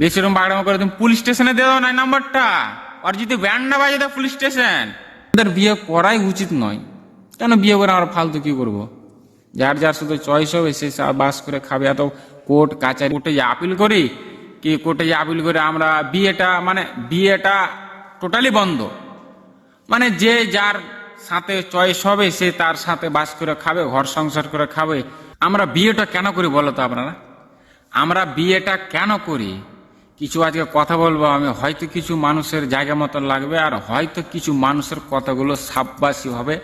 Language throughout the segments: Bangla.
বেশি রকম করে তুমি পুলিশ স্টেশনে দিয়ে দাও না নাম্বারটা। আর যদি ব্যান্ড না বাজে দাও পুলিশ স্টেশন। আমাদের বিয়ে করাই উচিত নয়। কেন বিয়ে করে আমরা ফালতু কি করব? যার যার শুধু চয়েস হবে, সে বাস করে খাবে। এত কোর্ট, কাচারি, কোর্টে যে আপিল করি, কি কোর্টে যে আপিল করে আমরা বিয়েটা মানে বিয়েটা টোটালি বন্ধ। মানে যে যার সাথে চয়েস হবে, সে তার সাথে বাস করে খাবে, ঘর সংসার করে খাবে। আমরা বিয়েটা কেন করি বলো তো আপনারা? আমরা বিয়েটা কেন করি? কিছু আজকে কথা বলব, আমি হয়তো কিছু মানুষের জায়গা মতো লাগবে, আর হয়তো কিছু মানুষের কথাগুলো সাববাসী হবে।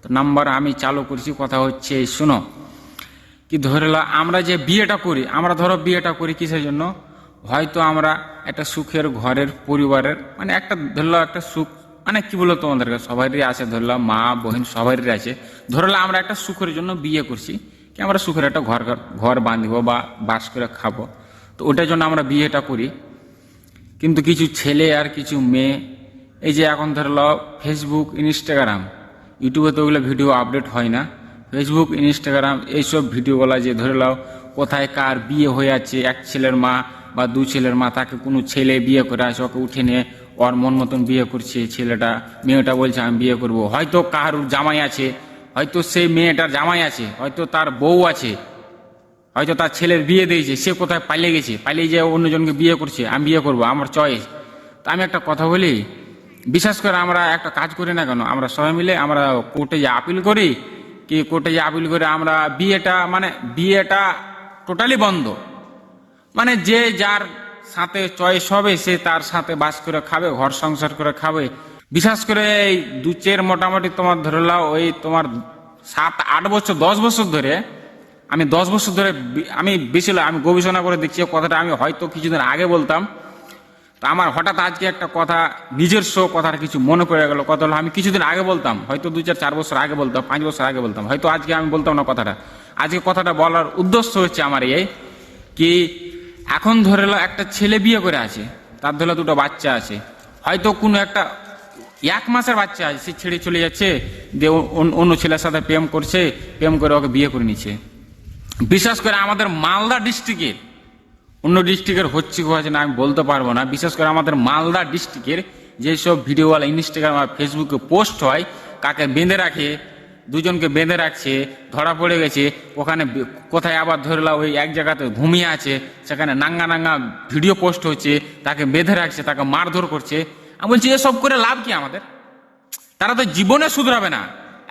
তো নাম্বার আমি চালু করছি, কথা হচ্ছে এই শুনো, কি ধরে আমরা যে বিয়েটা করি, আমরা ধরো বিয়েটা করি কিসের জন্য? হয়তো আমরা একটা সুখের ঘরের পরিবারের মানে একটা ধরলো একটা সুখ মানে কি বলব তোমাদেরকে সবারই আছে ধরলাম মা বোন সবারই আছে। ধরলাম আমরা একটা সুখের জন্য বিয়ে করছি, কি আমরা সুখের একটা ঘর ঘর বাঁধব বা বাস করে খাব। তো ওটার জন্য আমরা বিয়েটা করি। কিন্তু কিছু ছেলে আর কিছু মেয়ে, এই যে এখন ধরে নাও ফেসবুক ইনস্টাগ্রাম ইউটিউবে তো ওগুলো ভিডিও আপডেট হয় না। ফেসবুক ইনস্টাগ্রাম এইসব ভিডিওগুলো যে ধরে নাও কোথায় কার বিয়ে হয়ে আছে, এক ছেলের মা বা দু ছেলের মা, তাকে কোনো ছেলে বিয়ে করে আছে ওকে উঠে নিয়ে ওর মন মতন বিয়ে করছে, ছেলেটা, মেয়েটা বলছে, আমি বিয়ে করব। হয়তো কারুর জামাই আছে, হয়তো সেই মেয়েটার জামাই আছে, হয়তো তার বউ আছে হয়তো তার ছেলের বিয়ে দিয়েছে, সে কোথায় পালিয়ে গেছে, পালিয়ে যে অন্যজনকে বিয়ে করছে, আমি বিয়ে করব, আমার চয়েস তা আমি একটা কথা বলি বিশেষ করে আমরা একটা কাজ করি না কেন, আমরা সবাই মিলে আমরা কোর্টে যে আপিল করি, কি কোর্টে যে আপিল করে আমরা বিয়েটা মানে বিয়েটা টোটালি বন্ধ। মানে যে যার সাথে চয়েস হবে, সে তার সাথে বাস করে খাবে, ঘর সংসার করে খাবে। বিশেষ করে এই দু চের মোটামুটি তোমার ধরে নাও ওই তোমার সাত, আট বছর, দশ বছর ধরে আমি দশ বছর ধরে আমি বেশি আমি গবেষণা করে দেখছি কথাটা। আমি হয়তো কিছুদিন আগে বলতাম। তা আমার হঠাৎ আজকে একটা কথা, নিজস্ব কথার কিছু মনে পড়ে গেল। কথা হলো, আমি কিছুদিন আগে বলতাম, হয়তো দু চার চার বছর আগে বলতাম, পাঁচ বছর আগে বলতাম, হয়তো আজকে আমি বলতাম না কথাটা। আজকে কথাটা বলার উদ্দেশ্য হচ্ছে আমার এই কি এখন ধরে একটা ছেলে বিয়ে করে আছে, তার ধরে দুটো বাচ্চা আছে। হয়তো কোনো একটা এক মাসের বাচ্চা আছে, সে ছেড়ে চলে যাচ্ছে, দিয়ে অন্য ছেলের সাথে প্রেম করছে, প্রেম করে ওকে বিয়ে করে নিচ্ছে। বিশেষ করে আমাদের মালদা ডিস্ট্রিক্টের, অন্য ডিস্ট্রিক্টের হচ্ছে কি হচ্ছে না আমি বলতে পারব না, বিশেষ করে আমাদের মালদা ডিস্ট্রিক্টের যেসব ভিডিওওয়ালা ইনস্টাগ্রাম আর ফেসবুকে পোস্ট হয়, কাকে বেঁধে রাখে, দুজনকে বেঁধে রাখছে, ধরা পড়ে গেছে, ওখানে কোথায় আবার ধরলা ওই এক জায়গাতে ঘুমিয়ে আছে, সেখানে নাঙ্গা নাঙ্গা ভিডিও পোস্ট হচ্ছে, তাকে বেঁধে রাখছে, তাকে মারধর করছে। আমি বলছি, এসব করে লাভ কি আমাদের? তারা তো জীবনে শুধরাবে না।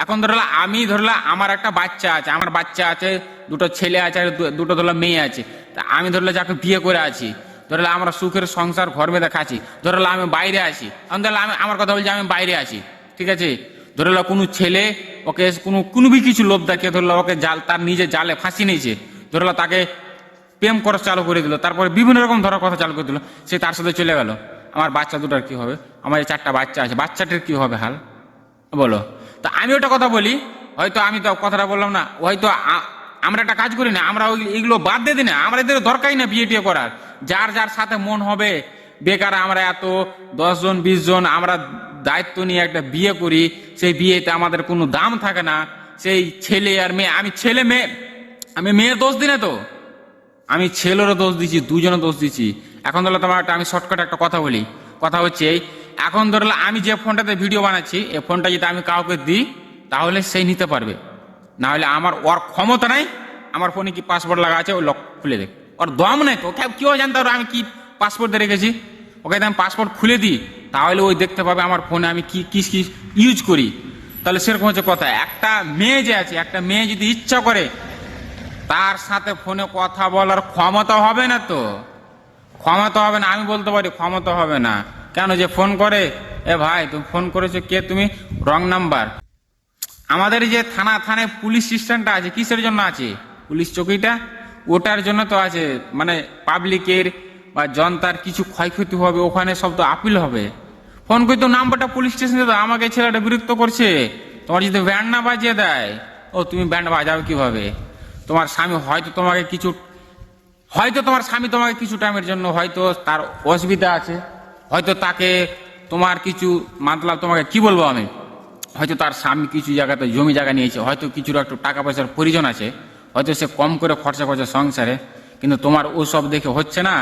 এখন ধরলা আমি ধরলা আমার একটা বাচ্চা আছে, আমার বাচ্চা আছে, দুটো ছেলে আছে আর দুটো ধরলা মেয়ে আছে। তা আমি ধরলা যাকে বিয়ে করে আছি, ধরলা আমরা সুখের সংসার ঘর বেঁধে খাচ্ছি, ধরলা আমি বাইরে আছি। এখন ধরলা আমি আমার কথা বলছি, আমি বাইরে আছি, ঠিক আছে? ধরলা কোনো ছেলে ওকে কোনো কোনো বি কিছু লোভ দেখিয়ে ধরলা ওকে জাল তার নিজে জালে ফাঁসি নিয়েছে। ধরলা তাকে প্রেম করা চালু করে দিল, তারপরে বিভিন্ন রকম ধরার কথা চালু করে দিল, সে তার সাথে চলে গেল। আমার বাচ্চা দুটার কি হবে? আমার এই চারটা বাচ্চা আছে, বাচ্চাটার কি হবে হাল? বলো। তা আমি ওটা কথা বলি, হয়তো আমি তো কথাটা বললাম না, হয়তো আমরা একটা কাজ করি না, আমরা এগুলো বাদ দিয়ে দিই না, আমরা এদের দরকারই না বিয়ে করার। যার যার সাথে মন হবে, বেকার আমরা এত, দশ জন, বিশ জন, আমরা দায়িত্ব নিয়ে একটা বিয়ে করি, সেই বিয়েতে আমাদের কোনো দাম থাকে না। সেই ছেলে আর মেয়ে, আমি ছেলে মেয়ে, আমি মেয়ের দোষ দিই না তো। আমি ছেলেরও দোষ দিচ্ছি দুজনে দোষ দিচ্ছি এখন ধরো তোমার একটা, আমি শর্টকাট একটা কথা বলি। কথা হচ্ছে এখন ধরলে আমি যে ফোনটাতে ভিডিও বানাচ্ছি, এই ফোনটা যদি আমি কাউকে দিই, তাহলে সেই নিতে পারবে। না হলে আমার, ওর ক্ষমতা নাই, আমার ফোনে কি পাসপোর্ট লাগা আছে, ও লক খুলে দেখ ওর দম নাই তো কেউ জানতে পারবে আমি কি পাসপোর্ট রেখেছি? ওকে আমি পাসপোর্ট খুলে দিই, তাহলে ওই দেখতে পাবে আমার ফোনে আমি কি কি কি ইউজ করি। তাহলে সেরকম হচ্ছে কথা। একটা মেয়ে যে আছে, একটা মেয়ে যদি ইচ্ছা করে, তার সাথে ফোনে কথা বলার ক্ষমতা হবে না তো। ক্ষমতা হবে না, আমি বলতে পারি ক্ষমতা হবে না। কেন যে ফোন করে? এ ভাই, তুমি ফোন করেছ কে তুমি? Wrong number. আমাদের যে থানা থানায় পুলিশ সিস্টেমটা আছে, কিসের জন্য আছে? পুলিশ চৌকিটা? ওটার জন্য তো আছে মানে পাবলিকের বা জনতার কিছু ক্ষয়ক্ষতি হবে, ওখানে সব তো আপিল হবে। ফোন করে তো নাম্বারটা পুলিশ স্টেশনে দাও, আমাকে ছেলেটা বিরক্ত করছে। তোমার যদি ব্যান্ড না বাজিয়ে দেয়, ও তুমি ব্যান্ড বাজাও কীভাবে? তোমার স্বামী হয়তো তোমাকে কিছু, হয়তো তোমার স্বামী তোমাকে কিছু টাইমের জন্য হয়তো তার অসুবিধা আছে। হয়তো তাকে তোমার কিছু মাতলাব তোমাকে কি বলব আমি? হয়তো তার স্বামী কিছু জায়গাতে জমি জায়গা নিয়েছে, হয়তো কিছুর একটু টাকা পয়সার প্রয়োজন আছে, হয়তো সে কম করে খরচা করছে সংসারে, কিন্তু তোমার ওসব দেখে হচ্ছে না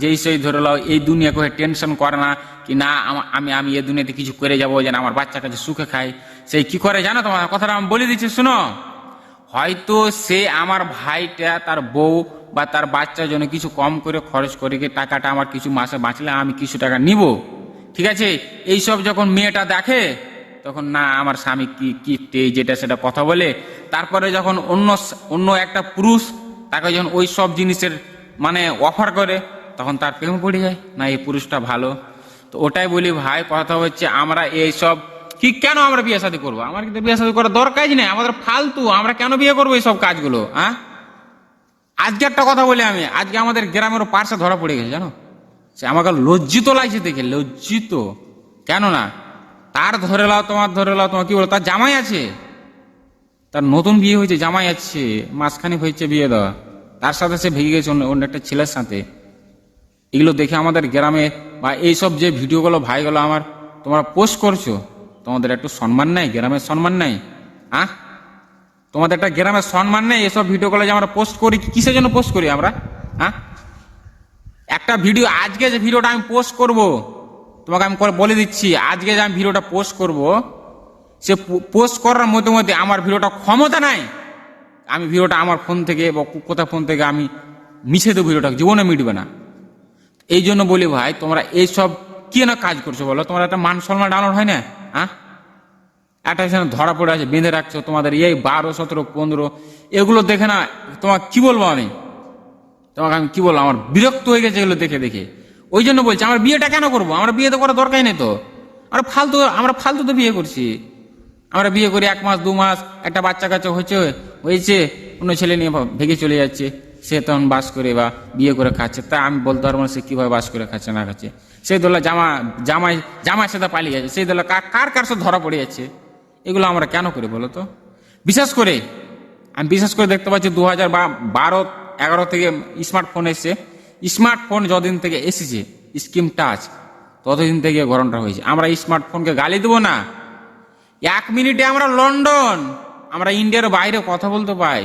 যেই সেই ধরে লাও, এই দুনিয়া করে টেনশন করে না কি না আমি আমি এ দুনিয়াতে কিছু করে যাব যেন আমার বাচ্চা কাছে সুখে খাই সেই কি করে জানো তোমার? কথাটা আমি বলে দিচ্ছি, শুনো। হয়তো সে আমার ভাইটা, তার বউ বা তার বাচ্চার জন্য কিছু কম করে খরচ করে গিয়ে টাকাটা আমার কিছু মাসে বাঁচলে আমি কিছু টাকা নিব? ঠিক আছে? এইসব যখন মেয়েটা দেখে, তখন না, আমার স্বামী কি কি যেটা সেটা কথা বলে। তারপরে যখন অন্য অন্য একটা পুরুষ তাকে যখন ওই সব জিনিসের মানে অফার করে, তখন তার প্রেম পড়ে যায়। না, এই পুরুষটা ভালো। তো ওটাই বলি, ভাই, কথা হচ্ছে আমরা এই সব কি কেন আমরা বিয়ে শাদী করব? আমার কিন্তু বিয়ে শাদী করার দরকারই নেই। আমাদের ফালতু, আমরা কেন বিয়ে করব এই সব কাজগুলো হ্যাঁ আজকে একটা কথা বলি আমি। আজকে আমাদের গ্রামের পার্শ্বে ধরা পড়ে গেছে, জানো? সে আমাকে লজ্জিত লাগছে দেখে, লজ্জিত। কেন না তার ধরে লাও, তোমার ধরে লাও, তোমার কি বলো? তার জামাই আছে। তার নতুন বিয়ে হয়েছে, জামাই আছে। মাঝখানে হয়েছে বিয়ে দেওয়া। তার সাথে সে ভেঙে গেছে অন্য অন্য একটা ছেলের সাথে। এগুলো দেখে আমাদের গ্রামে বা এইসব যে ভিডিওগুলো ভাইগুলো আমার, তোমরা পোস্ট করছ, তোমাদের একটু সম্মান নাই, গ্রামের সম্মান নাই, আহ? তোমাদের একটা গ্রামের সম্মান নেই, এসব ভিডিওগুলো যে আমরা পোস্ট করি কিসের জন্য পোস্ট করি আমরা? হ্যাঁ? একটা ভিডিও আজকে যে ভিডিওটা আমি পোস্ট করব, তোমাকে আমি বলে দিচ্ছি, আজকে যে আমি ভিডিওটা পোস্ট করব, সে পোস্ট করার মধ্যে মধ্যে আমার ভিডিওটা ক্ষমতা নাই। আমি ভিডিওটা আমার ফোন থেকে বা কোথা ফোন থেকে আমি মিশে দেবো ভিডিওটা জীবনে মিটবে না। এই জন্য বলি ভাই, তোমরা এইসব কি না কাজ করছ বলো? তোমার একটা মান সম্মান ডাউনলোড হয় না? হ্যাঁ? একটা এখানে ধরা পড়ে আছে, বেঁধে রাখছো, তোমাদের এই বারো, সতেরো, পনেরো, এগুলো দেখে না তোমার কি বলব আমি? তোমাকে আমি কি বলব? আমার বিরক্ত হয়ে গেছে এগুলো দেখে দেখে। ওই জন্য বলছি, আমার বিয়েটা কেন করব? আমার বিয়ে তো করার দরকারই নেই তো। আর ফালতু, আমরা ফালতু তো বিয়ে করছি। আমরা বিয়ে করি এক মাস, দু মাস, একটা বাচ্চা কাচ্চা হয়েছে হয়েছে, অন্য ছেলে নিয়ে ভেঙে চলে যাচ্ছে। সে তখন বাস করে বা বিয়ে করে খাচ্ছে। তা আমি বলতে পারব না সে কীভাবে বাস করে খাচ্ছে, না খাচ্ছে। সেই দোলা জামা, জামাই জামাই সাথে পালিয়ে যাচ্ছে। সেই দোলা কার কার কার সাথে ধরা পড়ে যাচ্ছে? এগুলো আমরা কেন করি বলো তো? বিশেষ করে, আমি বিশেষ করে দেখতে পাচ্ছি দু হাজার বারো, এগারো থেকে স্মার্টফোন এসছে। স্মার্টফোন যতদিন থেকে এসেছে, স্কিম টাচ, ততদিন থেকে গরমটা হয়েছে। আমরা স্মার্টফোনকে গালি দেবো না। এক মিনিটে আমরা লন্ডন, আমরা ইন্ডিয়ার বাইরে কথা বলতে পাই।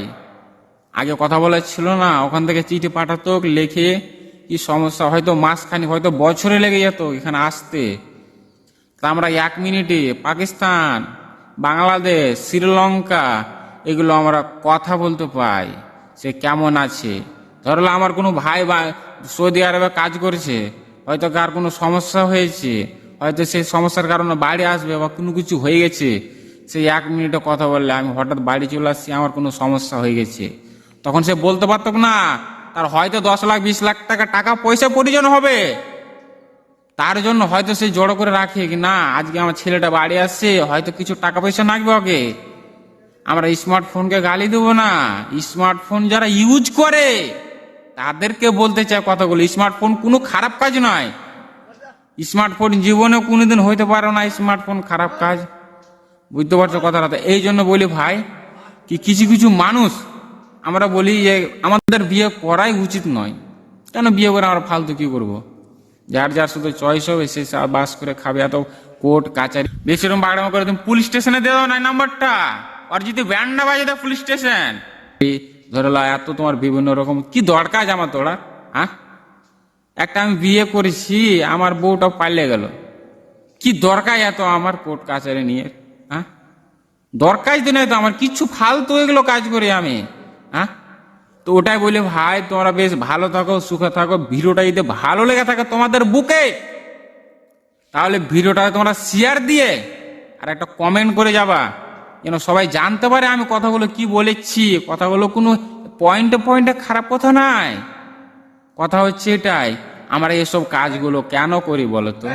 আগে কথা বলার ছিল না, ওখান থেকে চিঠি পাঠাতো, লেখে কি সমস্যা, হয়তো মাসখানি হয়তো বছরে লেগে যেত এখানে আসতে। তা আমরা এক মিনিটে পাকিস্তান বাংলাদেশ, শ্রীলঙ্কা, এগুলো আমরা কথা বলতে পাই। সে কেমন আছে? ধরলো আমার কোনো ভাই বা সৌদি আরবে কাজ করছে, হয়তো কার কোনো সমস্যা হয়েছে, হয়তো সেই সমস্যার কারণে বাড়ি আসবে বা কোনো কিছু হয়ে গেছে সেই এক মিনিটে কথা বললে আমি হঠাৎ বাড়ি চলে আসছি, আমার কোনো সমস্যা হয়ে গেছে। তখন সে বলতে পারতো না, তার হয়তো দশ লাখ, বিশ লাখ টাকা টাকা পয়সা প্রয়োজন হবে। তার জন্য হয়তো সে জড়ো করে রাখে কি না, আজকে আমার ছেলেটা বাড়ি আসছে, হয়তো কিছু টাকা পয়সা লাগবে ওকে। আমরা স্মার্টফোনকে গালি দেবো না। স্মার্টফোন যারা ইউজ করে, তাদেরকে বলতে চাই কথাগুলো। স্মার্টফোন কোনো খারাপ কাজ নয়। স্মার্টফোন জীবনে কোনোদিন হইতে পারে না স্মার্টফোন খারাপ কাজ। বুঝতে পারছ কথাটা? এই জন্য বলি ভাই, কি কিছু কিছু মানুষ, আমরা বলি যে আমাদের বিয়ে করাই উচিত নয়। কেন বিয়ে করে আমরা ফালতু কি করব। যার যার শুধু চয়েস হবে, সে বাস করে খাবে। এত কোর্ট, কাচারি। বেশি রকম বাগড়ামা করে তুমি পুলিশ স্টেশনে দিয়ে দাও না নাম্বারটা আর যদি ব্যান্ড না বাজে দেয় পুলিশ স্টেশন ধরে লা, এত তোমার বিভিন্ন রকম কি দরকার আমার তোরা হ্যাঁ? একটা আমি বিয়ে করেছি, আমার বউটা পালিয়ে গেল। কি দরকার এত আমার কোর্ট, কাচারি নিয়ে? হ্যাঁ? দরকারই তো নেই তো আমার কিচ্ছু ফালতু এগুলো কাজ করি আমি। হ্যাঁ? তো ওটাই বলে, ভাই, তোমরা বেশ ভালো থাকো, সুখে থাকো। ভিডিওটা যদি ভালো লেগে থাকে তোমাদের বুকে, তাহলে ভিডিওটা তোমরা শেয়ার দিয়ে আর একটা কমেন্ট করে যাবা। যেন সবাই জানতে পারে আমি কথাগুলো কি বলেছি। কথাগুলো কোনো পয়েন্টে পয়েন্টে খারাপ কথা নাই কথা হচ্ছে এটাই, আমরা এসব কাজগুলো কেন করি বলো তো?